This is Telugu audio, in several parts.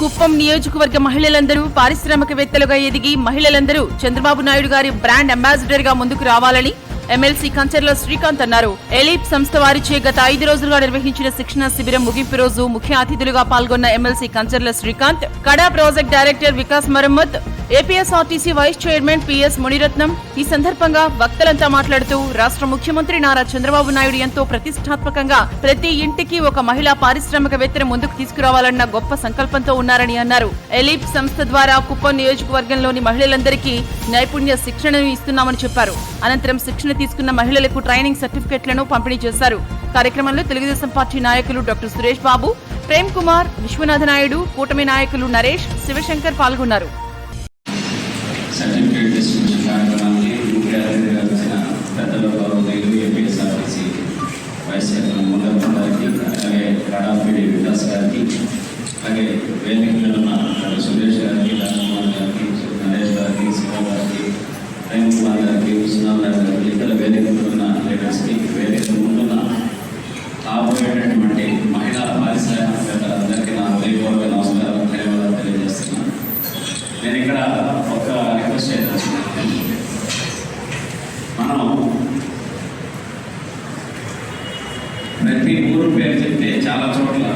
కుప్పం నియోజకవర్గ మహిళలందరూ పారిశ్రామికవేత్తలుగా ఎదిగి మహిళలందరూ చంద్రబాబు నాయుడు గారి బ్రాండ్ అంబాసిడర్గా ముందుకు రావాలని ఎమ్మెల్సీ కంచర్ల శ్రీకాంత్ అన్నారు. ఎలీప్ సంస్థ వారిచే గత ఐదు రోజులుగా నిర్వహించిన శిక్షణ శిబిరం ముగింపు రోజు ముఖ్య అతిథులుగా పాల్గొన్న MLC Kancharla Srikanth KADA project director Vikas Marmat APSRTC vice chairman PS Munirathnam ఈ సందర్భంగా వక్తలంతా మాట్లాడుతూ రాష్ట్ర ముఖ్యమంత్రి నారా చంద్రబాబు నాయుడు ఎంతో ప్రతిష్టాత్మకంగా ప్రతి ఇంటికి ఒక మహిళా పారిశ్రామికవేత్తను ముందుకు తీసుకురావాలన్న గొప్ప సంకల్పంతో ఉన్నారని అన్నారు. ఎలీప్ సంస్థ ద్వారా కుప్పం నియోజకవర్గంలోని మహిళలందరికీ నైపుణ్య శిక్షణను ఇస్తున్నామని చెప్పారు. అనంతరం శిక్షణ తీసుకున్న మహిళలకు ట్రైనింగ్ సర్టిఫికెట్లను పంపిణీ చేశారు. కార్యక్రమంలో తెలుగుదేశం పార్టీ నాయకులు డాక్టర్ సురేష్ బాబు ప్రేమ్ కుమార్ విశ్వనాథ నాయుడు కూటమి నాయకులు నరేష్ శివశంకర్ పాల్గొన్నారు. అలాగే వేదికలో ఉన్న సురేష్ గారికి రాజకుమార్ గారికి కుమార్ గారికి పిల్లలు గారికి ఇతర వేదిక మీద ఉన్న లీడర్స్కి ముందున్న రాబోయేటటువంటి మహిళా పారిశ్రామికవేత్తలందరికీ నా హృదయపూర్వక నమస్కారం ధన్యవాదాలు తెలియజేస్తున్నాను నేను ఇక్కడ ఒక రిక్వెస్ట్ చేయదలుచుకున్నాను మనం ప్రతి ఊరు పేరు చెప్తే చాలా చోట్ల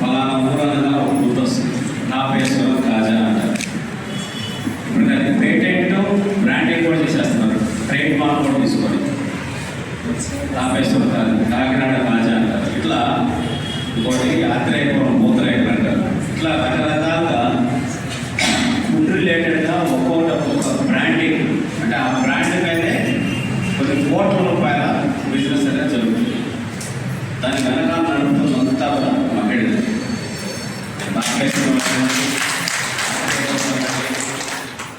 ఫలానా ఊరు అనగా ఒక గుర్తు వస్తుంది కాపేశ్వరం కాజా అంటారు ఇప్పుడు దానికి పేటెంట్ బ్రాండింగ్ కూడా చేసేస్తున్నారు ట్రేడ్ మార్క్ కూడా తీసుకొని తాపేశ్వరం కాదు కాకినాడ రాజా అంటారు. ఇట్లా ఇంకోటి ఆత్రేయపురం మూత్రేయపురం అంటారు. ఇట్లా రకరకాలుగా ఫుడ్ రిలేటెడ్గా ఒక్కొక్క ఒక్కొక్క బ్రాండింగ్ అంటే ఆ బ్రాండ్ మీదే కొన్ని కోట్ల రూపాయల బిజినెస్ అనేది జరుగుతుంది. దాని వెనకాల నడుపుతున్నంతా కూడా మహిళలు.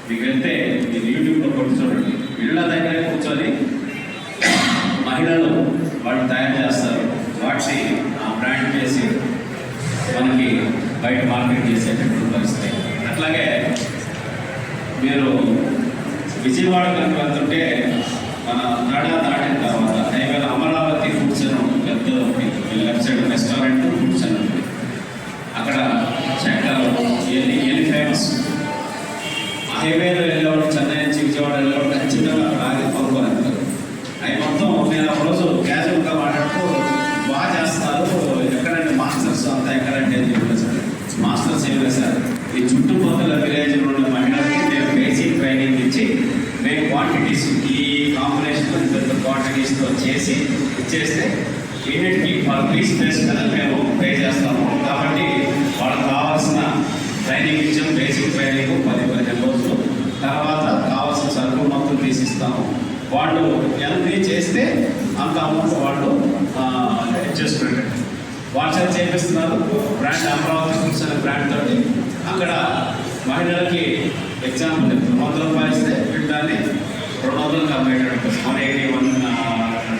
మీకు వెళ్తే మీరు యూట్యూబ్లో కొట్టి చూడండి. ఇళ్ళ దగ్గరే కూర్చొని మహిళలు వాళ్ళు తయారు చేస్తారు. వాటి ఆ బ్రాండ్ చేసి మనకి బయట మార్కెట్ చేసేటటువంటి పరిస్థితి. అట్లాగే మీరు విజయవాడ కనుక వెళ్తుంటే మన నడ దాటిన తర్వాత హైవేలో అమరావతి ఫుడ్స్ అని ఉంటుంది పెద్ద లెఫ్ట్ సైడ్ రెస్టారెంట్ ఫుడ్స్ అని ఉంటుంది అక్కడ చక్రాలు ఎన్ని ఎన్ని ఫేమస్ హైవేలో వెళ్ళేవాళ్ళు చెన్నై నుంచి విజయవాడ వెళ్ళేవాడు ఖచ్చితంగా ఆగి కొనుక్కొని వెళ్తారు అవి మొత్తం నేను ఆ రోజు క్యాజువల్గా మాట్లాడుతూ బాగా చేస్తారు ఎక్కడంటే మాస్టర్స్ అంతా ఎక్కడంటే అని చెప్పేసి మాస్టర్స్ ఏం సార్ ఈ చుట్టుపక్కల విలేజ్ ఉన్న మహిళలకి మేము బేసిక్ ట్రైనింగ్ ఇచ్చి మేము క్వాంటిటీస్ ఈ కాంబినేషన్ పెద్ద క్వాంటిటీస్తో చేసి ఇచ్చేస్తే యూనిట్కి పర్ పీస్ బేస్ మేము పే చేస్తాము. కాబట్టి వాళ్ళకి కావాల్సిన ట్రైనింగ్ ఇచ్చాం బేసిక్ ట్రైనింగ్ పది పదిహేను రోజులు. తర్వాత కావాల్సిన సరుకు మొత్తం తీసిస్తాము. వాళ్ళు ఎంత చేస్తే అంత అమౌంట్ వాళ్ళు చేసుకుంటారు వాట్సాప్ చేపిస్తున్నారు. బ్రాండ్ అమరావతి ఫుడ్స్ అనే బ్రాండ్ తోటి. అక్కడ మహిళలకి ఎగ్జాంపుల్ వంద రూపాయలు ఇస్తే వీళ్ళు దాన్ని రెండు వందలకు అమ్మేటట్టు one eighty one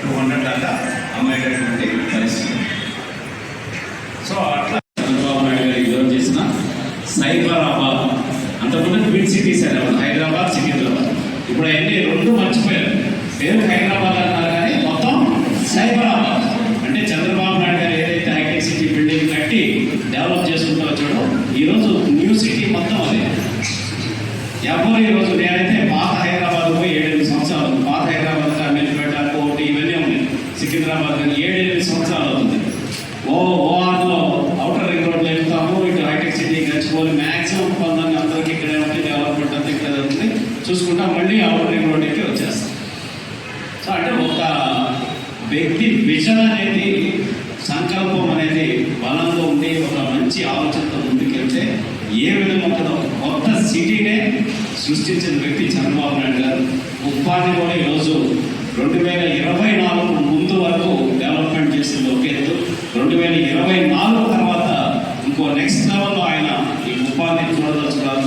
two hundred దాకా అమ్మేటటువంటి పరిస్థితి. సో అట్లా చంద్రబాబు నాయుడు గారు ఈరోజు చేసిన సైబరాబాద్ అంతకుముందు ట్విన్ సిటీస్ అనేవాడు హైదరాబాద్ సికింద్రాబాద్. ఇప్పుడు అవన్నీ రెండు మర్చిపోయారు. పేరు హైదరాబాద్ అన్నారు కానీ మొత్తం సైబరాబాద్ అంటే చంద్రబాబు నాయుడు గారు ఏదైతే హైటెక్ సిటీ బిల్డింగ్ కట్టి డెవలప్ చేసుకుంటూ వచ్చాడో ఈరోజు న్యూ సిటీ మొత్తం అదే. ఎవరు ఈరోజు నేనైతే పాత హైదరాబాద్ పోయి ఏడెనిమిది సంవత్సరాలు పాత హైదరాబాద్ అమీర్పేట కోటి ఇవన్నీ ఉన్నాయి సికింద్రాబాద్ కానీ ఏడెనిమిది సంవత్సరాలు అవుతుంది ఓ ఓఆర్లో అవుటర్ రింగ్ రోడ్లో వెళ్తాము ఇటు హైటెక్ సిటీ గచ్చిపోయి మ్యాక్సిమం కొందరిని అందరికీ ఇక్కడే ఉంటుంది డెవలప్మెంట్ అంతా ఇక్కడ ఉంటుంది చూసుకుంటా మళ్ళీ అవుటర్ రింగ్ రోడ్కి వచ్చేస్తాం సో అంటే ఒక వ్యక్తి విజన్ అనేది సంకల్పం అనేది బలంగా ఉండి ఒక మంచి ఆలోచనతో ముందుకెళ్తే ఏ విధంగా ఉంటుందో ఒక కొత్త సిటీనే సృష్టించిన వ్యక్తి చంద్రబాబు నాయుడు గారు. ఉపాధి కూడా ఈరోజు రెండు వేల ఇరవై నాలుగు ముందు వరకు డెవలప్మెంట్ చేసిన ఒక రెండు వేల ఇరవై నాలుగు తర్వాత ఇంకో నెక్స్ట్ లెవెల్లో ఆయన ఈ ఉపాధిని చూడదలుచుకున్నారు.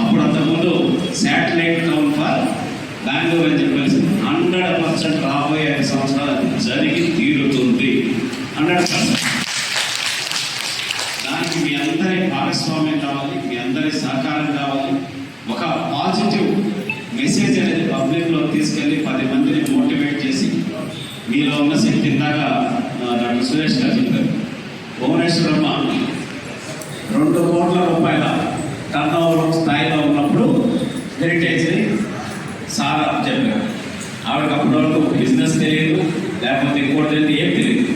అప్పుడు అంతకుముందు శాట్ కోట్ల రూపాయల టర్నోవర్ స్థాయిలో ఉన్నప్పుడు హెరిటేజ్ని సారా చెప్పారు. ఆవిడకి అప్పటి వరకు బిజినెస్ తెలియదు లేకపోతే ఇంకోటి తెలియదు ఏం తెలియదు.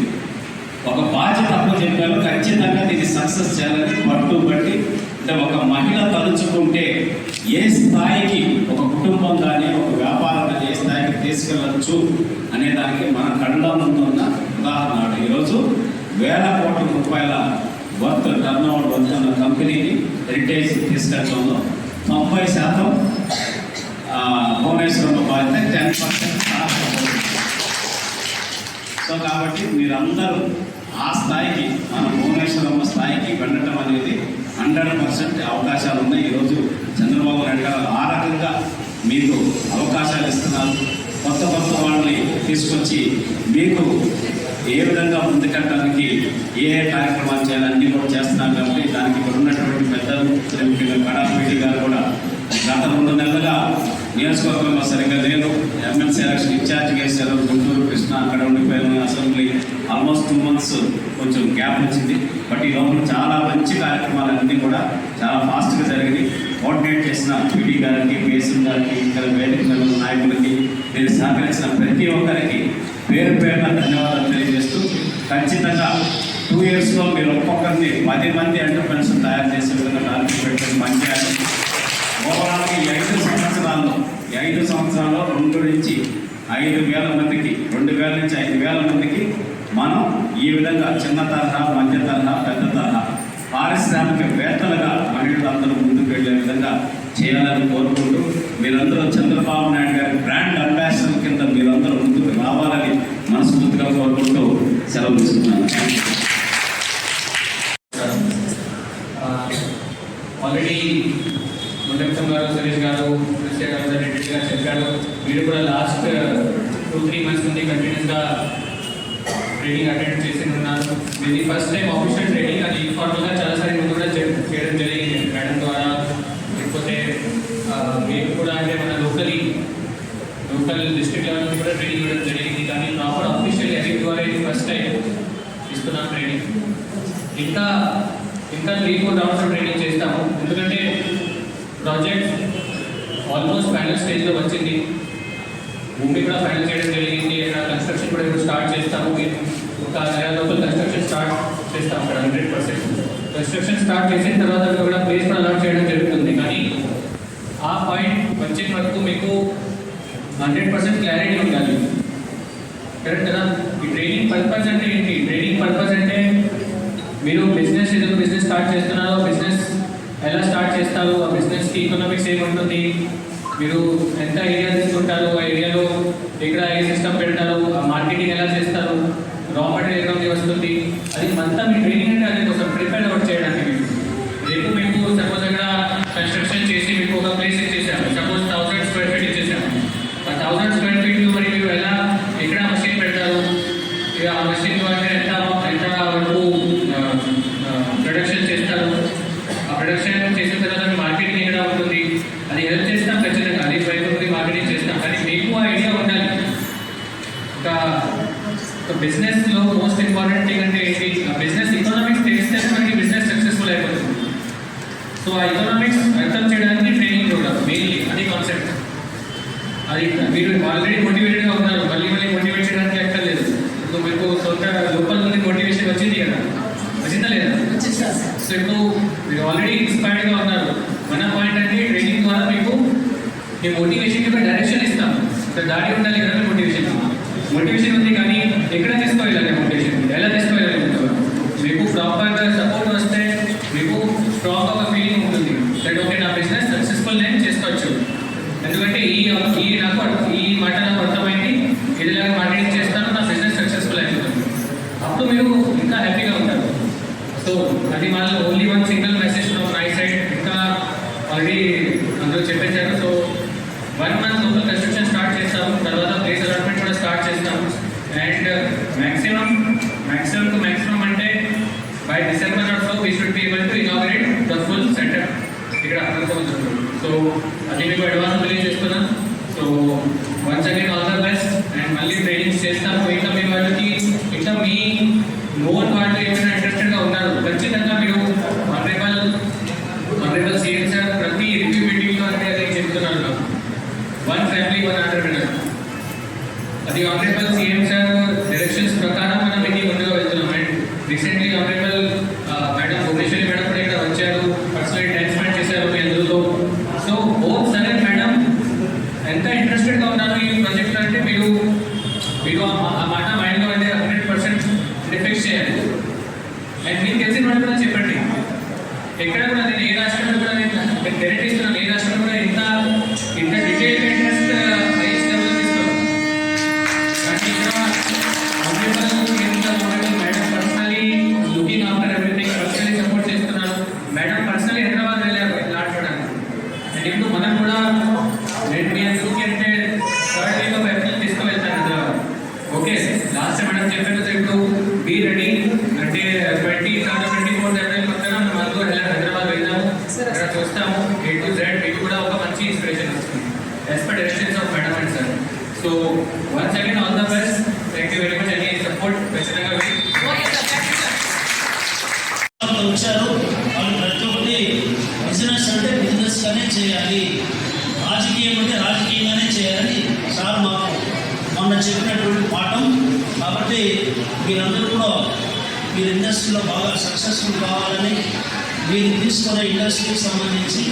ఒక బాధ్యత అప్పు చెప్పారు ఖచ్చితంగా దీన్ని సక్సెస్ చేయాలని పట్టు బట్టి అంటే ఒక మహిళ తలుచుకుంటే ఏ స్థాయికి ఒక కుటుంబం కానీ ఒక వ్యాపారం ఏ స్థాయికి తీసుకెళ్ళచ్చు అనే దానికి మన కళ్ళ ముందు ఉన్న ఉదాహరణ. ఈరోజు వేల కోట్ల రూపాయల వర్క్ టర్న్ ఓవర్ వస్తున్న కంపెనీని హెరిటేజ్ తీసుకెళ్ళడంలో తొంభై శాతం భువనేశ్వరం భువనేశ్వరంలో బాధ్యత టెన్ పర్సెంట్ సో కాబట్టి మీరందరూ ఆ స్థాయికి మన భువనేశ్వరమ్మ స్థాయికి వెళ్ళటం అనేది హండ్రెడ్ పర్సెంట్ అవకాశాలు ఉన్నాయి ఈరోజు చంద్రబాబు నాయుడు గారు ఆ రకంగా మీకు అవకాశాలు ఇస్తున్నారు. కొత్త కొత్త వాళ్ళని తీసుకొచ్చి మీకు ఏ విధంగా ముందుకెళ్ళడానికి ఏ ఏ కార్యక్రమాలు చేయాలన్నీ కూడా చేస్తున్నారు కాబట్టి దానికి ఇక్కడ ఉన్నటువంటి పెద్దలు ముఖ్యంగా కడాపేటి గారు కూడా గత రెండు నెలలుగా నియోజకవర్గంలో సరిగ్గా లేదు ఎమ్మెల్సీ ఎలక్షన్ ఇన్ఛార్జ్ చేశారు. గుంటూరు కృష్ణ అక్కడ ఉండిపోయిన అసెంబ్లీ ఆల్మోస్ట్ టూ మంత్స్ కొంచెం గ్యాప్ వచ్చింది. బట్ ఈ లోపల చాలా మంచి కార్యక్రమాలన్నీ కూడా చాలా ఫాస్ట్గా జరిగింది కోఆర్డినేట్ చేసిన పీడీ గారికి పిఎస్ఎం గారికి ఇక్కడ వేదిక నాయకులకి నేను సహకరించిన ప్రతి ఒక్కరికి పేరు పేరున ధన్యవాదాలు తెలియజేస్తూ ఖచ్చితంగా టూ ఇయర్స్లో మీరు ఒక్కొక్కరిని పది మంది ఎంటర్ప్రెన్స్ తయారు చేసే విధంగా టార్గెట్ పెట్టుకుని పనిచేయాలి. ఓవరాల్గా ఈ ఐదు సంవత్సరాల్లో ఈ ఐదు సంవత్సరాల్లో రెండు నుంచి ఐదు వేల మందికి రెండు వేల నుంచి ఐదు వేల మందికి మనం ఈ విధంగా చిన్న తరహా మధ్య తరహా పెద్ద తరహా పారిశ్రామికవేత్తలుగా మహిళలందరూ ముందుకు వెళ్ళే విధంగా చేయాలని కోరుకుంటూ మీరందరూ చంద్రబాబు నాయుడు గారి బ్రాండ్ అంబాసిడర్ కింద మీరందరూ ముందుకు రావాలని మనస్ఫూర్తిగా కోరుకుంటూ సెలవు తీసుకున్నాను ఆల్రెడీ ముద్దక్షం గారు సురేష్ గారు కృష్ణ గారు రెడ్డి గారు చెప్పారు మీరు కూడా లాస్ట్ టూ త్రీ మంత్స్ నుండి కంటిన్యూస్గా ట్రైనింగ్ అటెండ్ చేసి ఉన్నారు. ఇది ఫస్ట్ టైం ఆఫీషియల్ ట్రైనింగ్ అది ఇన్ఫార్మల్గా చాలాసార్లు ముందు కూడా చేయడం జరిగింది. మేడం ద్వారా లేకపోతే మీరు కూడా అంటే మన లోకలీ లోకల్ డిస్ట్రిక్ట్ లెవెల్ నుంచి కూడా ట్రైనింగ్ ఇవ్వడం జరిగింది. కానీ ప్రాపర్ ఆఫీషియల్ ఎడిట్ ద్వారా ఇది ఫస్ట్ టైం ఇస్తున్నాం ట్రైనింగ్ ఇంకా ఇంకా త్రీ ఫోర్ రౌండ్స్ ట్రైనింగ్ చేస్తాము. ఎందుకంటే ప్రాజెక్ట్ ఆల్మోస్ట్ ఫైనల్ స్టేజ్లో వచ్చింది. భూమి కూడా ఫైనల్ చేయడం జరిగింది ఇక్కడ కన్స్ట్రక్షన్ కూడా ఇప్పుడు స్టార్ట్ చేస్తాము. మేము ఒక నెల లోపల కన్స్ట్రక్షన్ స్టార్ట్ చేస్తాం అక్కడ హండ్రెడ్ పర్సెంట్ కన్స్ట్రక్షన్ స్టార్ట్ చేసిన తర్వాత కూడా ప్లేస్ కూడా అలాట్ చేయడం జరుగుతుంది. కానీ ఆ పాయింట్ వచ్చే వరకు మీకు హండ్రెడ్ పర్సెంట్ క్లారిటీ ఉండాలి. కరెక్ట్ కదా? ఈ ట్రైనింగ్ పర్పస్ అంటే ఏంటి? ట్రైనింగ్ పర్పస్ అంటే మీరు బిజినెస్ ఏదో బిజినెస్ స్టార్ట్ చేస్తున్నారో బిజినెస్ ఎలా స్టార్ట్ చేస్తారు ఆ బిజినెస్కి ఎకనామిక్స్ ఏముంటుంది మీరు ఎంత ఏరియా తీసుకుంటారు? ఆ ఏరియాలో ఎక్కడ ఏ సిస్టమ్ పెడతారు? ఆ మార్కెటింగ్ ఎలా చేస్తారు? రా మెటీరియల్ ఎక్కడ నుండి వస్తుంది? అది అంతా మీ ట్రైనింగ్ అంటే అది కోసం ప్రిపేర్ అవుట్ చేయడానికి మీకు రేపు మీకు సపోజ్ అక్కడ కన్స్ట్రక్షన్ చేసి మీకు ఒక ప్లేస్ ఇచ్చేసాము. సపోజ్ థౌసండ్ స్క్వేర్ ఫీట్ ఇచ్చేసాము. ఆ థౌసండ్ స్క్వేర్ ఫీట్ మరి మీరు ఎలా ఎక్కడ మషిన్ పెడతారు ఇక ఆ మషిన్ ద్వారా ఎంత ఎంత వరకు ప్రొడక్షన్ చేస్తారు ఆ ప్రొడక్షన్ చేసిన తర్వాత మీ మార్కెటింగ్ ఎక్కడ ఉంటుంది అది హెల్ప్ చేస్తాం ఖచ్చితంగా అది వైపు నుండి మార్కెటింగ్ చేస్తాం కానీ మీకు ఆ ఐడియా ఉండాలి ఒక ఒక బిజినెస్లో మోస్ట్ ఇంపార్టెంట్ థింగ్ అంటే ఏంటి ఆ బిజినెస్ ఎకనామిక్స్ తెలిస్తే మనకి బిజినెస్ సక్సెస్ఫుల్ అయిపోతుంది సో ఆ ఎకనామిక్స్ అర్థం చేయడానికి ట్రైనింగ్ చూడాలి మెయిన్లీ అది కాన్సెప్ట్ అది మీరు ఆల్రెడీ మోటివేటెడ్గా ఉన్నారు మళ్ళీ మళ్ళీ మోటివేట్ చేయడానికి అక్కర్లేదు. ఇప్పుడు మీకు సొంత లోపల నుండి మోటివేషన్ వచ్చింది కదా? వచ్చిందా లేదా? సో ఇప్పుడు మీరు ఆల్రెడీ ఇన్స్పైర్డ్గా ఉన్నారు. మన పాయింట్ అంటే ట్రైనింగ్ ద్వారా మీకు ఈ మోటివేషన్కి ఒక డైరెక్షన్ ఇస్తాం. ఒక దారి ఉండాలి కదా మోటివేషన్ మోటివేషన్ ఉంది కానీ ఎక్కడ తీసుకోవాలి మోటివేషన్ ఎలా తీసుకోవాలి మీకు ప్రాపర్ సపోర్ట్ వస్తే మీకు స్ట్రాంగ్ ఒక ఫీలింగ్ ఉంటుంది దట్ ఓకే నా బిజినెస్ సక్సెస్ఫుల్ నేను చేసుకోవచ్చు ఎందుకంటే ఈ ఈ నాకు అర్థ- ఈ మాట నాకు అర్థమైంది ఇదిలాగా మార్కెటింగ్ చేస్తాను నా బిజినెస్ సక్సెస్ఫుల్ అయిపోతుంది అప్పుడు మీరు ఇంకా హ్యాపీగా ఉంటారు సో అది మన only one single message from my side ఇంకా ఆల్రెడీ అందరూ చెప్పేశారు సో వన్ మంత్ లోపల కన్స్ట్రక్షన్ స్టార్ట్ చేస్తాము తర్వాత ప్లేస్ అలాట్మెంట్ కూడా స్టార్ట్ చేస్తాము and maximum maximum to maximum అంటే by December or so we should be able to inaugurate the full setup ఇక్కడ అర్థమవుతుంది సో అది మీకు అడ్వాన్స్ తెలియజేస్తున్నాను so once again all the best and మళ్ళీ ట్రైనింగ్స్ చేస్తాము ఇంకా మీ వాళ్ళకి ఇంకా మీ నోన్ వాళ్ళు ఏమైనా ఇంట్రెస్టెడ్గా ఉన్నారు ఖచ్చితంగా మీరు ఆనరేబల్ ఆనరేబల్ సీఎం సార్ ప్రతి రివ్యూ మీటింగ్లో అంటే అది చెప్తున్నాను వన్ ఫ్యామిలీ వన్ ఆర్డర్ అది ఆనరేబల్ సీఎం సార్ అండ్ మీకు తెలిసిన వాళ్ళు కూడా చెప్పండి. ఎక్కడ కూడా నేను ఏ రాష్ట్రంలో కూడా నేను డైరెక్ట్ ఏ రాష్ట్రంలో కూడా ఇంత ఇంత డీటెయిల్ చేయాలి. రాజకీయం అంటే రాజకీయంగానే చేయాలని సార్ మాకు మొన్న చెప్పినటువంటి పాఠం. కాబట్టి మీరందరూ కూడా మీరు ఇండస్ట్రీలో బాగా సక్సెస్ఫుల్ కావాలని మీరు తీసుకున్న ఇండస్ట్రీకి సంబంధించి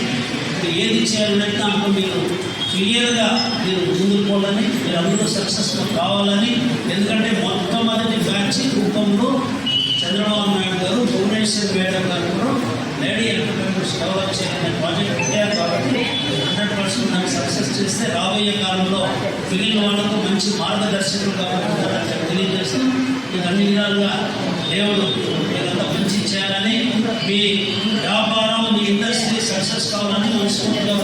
మీరు ఏది చేయాలంటే దాంట్లో మీరు క్లియర్గా మీరు ముందుకు పోవాలని మీరు అందరూ సక్సెస్ఫుల్ కావాలని. ఎందుకంటే మొట్టమొదటి బ్యాచ్ రూపంలో Chandrababu Naidu garu Bhuvaneshwar madam garu radial equipment develop వచ్చేటువంటి ప్రాజెక్ట్ పెట్టారు కాబట్టి హండ్రెడ్ పర్సెంట్ దాన్ని సక్సెస్ చేస్తే రాబోయే కాలంలో మిగిలిన వాళ్ళకు మంచి మార్గదర్శకులు కాబట్టి తెలియజేస్తూ మీరు అన్ని విధాలుగా దేవుడు ఇదంతా మంచి చేయాలని మీ వ్యాపారం మీ ఇండస్ట్రీ సక్సెస్ కావాలని మనస్ఫూర్తిగా